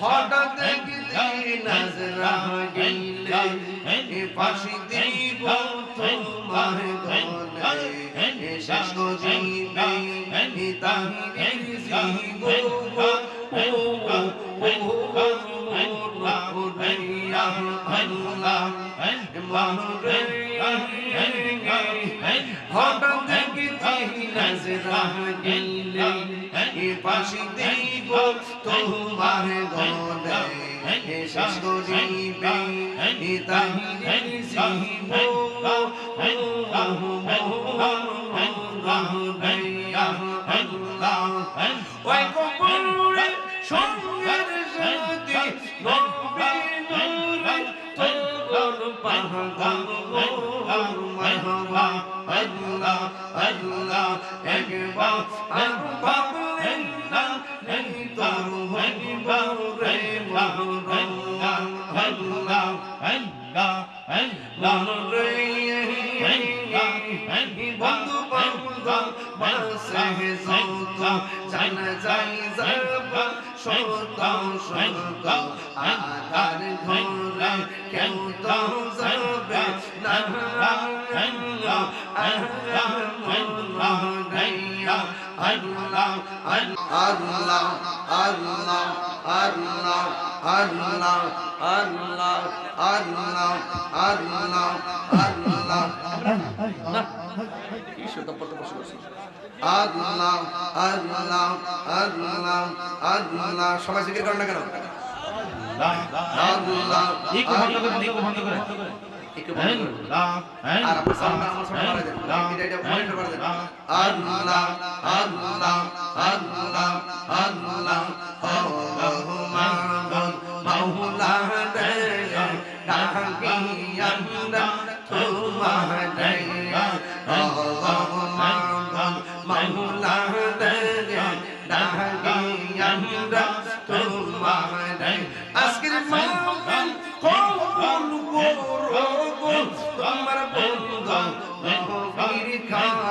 হঠাৎ গেলি নজরা গেলে পাশি দিব তোমার দলে শেষ দিবে তাহিরে জীব Allah, Allah, Allah, Allah, ঘটা থেকে চাহিলাস রাহিলে এ পাশে দেব তোমার গলে শেষ করিবে তাহিলের সিংহ আল্লাহ আল্লাহ আল্লাহ ওই কবুল الله أكبر أكبر الله أكبر أكبر الله الله الله الله الله বন্ধু বান্ধব বাসে যত জানা যাই যাব সত সত আধার ঘরে কেউ তো যাবে না। আল্লাহ আল্লাহ আল্লাহ আল্লাহ আল্লাহ আল্লাহ আল্লাহ আল্লাহ আল্লাহ আল্লাহ আল্লাহ আল্লাহ আল্লাহ আল্লাহ আল্লাহ আল্লাহ সবাই জিজ্ঞেস করেন না কেন আল্লাহ করে বন্ধ করে একটু। আর আপনার সাউন্ড আমার সাউন্ড বাড়ায় দেন এটা এটা মনিটর করে দেন আল্লাহ আল্লাহ আল্লাহ আল্লাহ, আল্লাহুম্মা মাওলা রে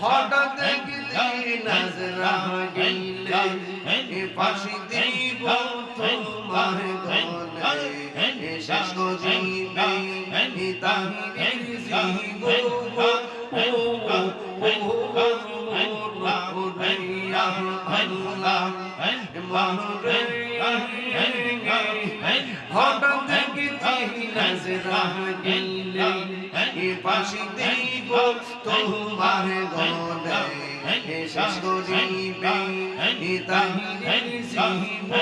হঠাৎ দেখলি নজরা গেলে পাশে দিব তোমার ধনে শাস দিবে তাহিরে জীব গেলে ফাঁসি দিব তোমার গলে শেষ করিবে তাহিরে জীব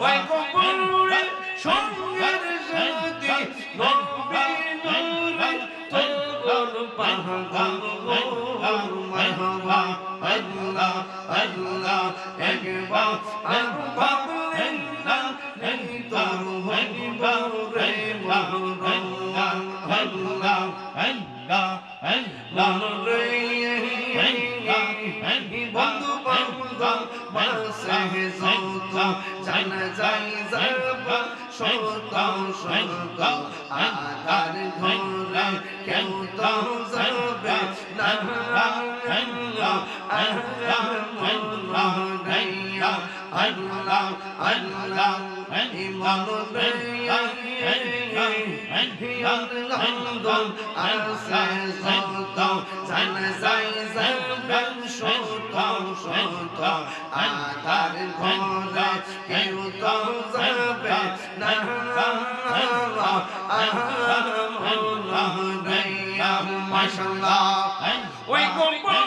ওই কবরে সঙ্গের সাথে নবী নূরে তোর পাহাড় সত সত আধার ঘরে কেউ তো যাবে না আল্লাহ আল্লাহ আল্লাহ আল্লাহ আল্লাহ ইমান দয়া আল্লাহ আসে সত জানা যাই যাব সত সত আধার ঘরে কেউ তো যাবে না মাশাল্লাহ ওই গোপন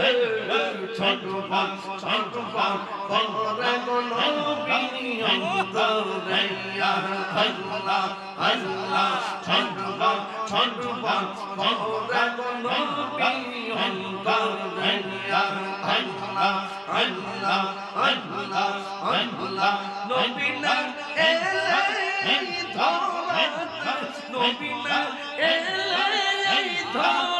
আর ভাবলে না রে তার হইবা রে মহরম আল্লাহ আল্লাহ আল্লাহ আল্লাহ আল্লাহ আল্লাহ আল্লাহ কাছে আইসা ভালো পয়সা কাছে ভালো পয়সা না না বুকে পাগলা রে ছোট পাক ছোট পাক করে কোনো অন্তরে অন্তরে আল্লাহ আল্লাহ আল্লাহ আল্লাহ নবীনা এলে ধরা নবীনা এলে ধরা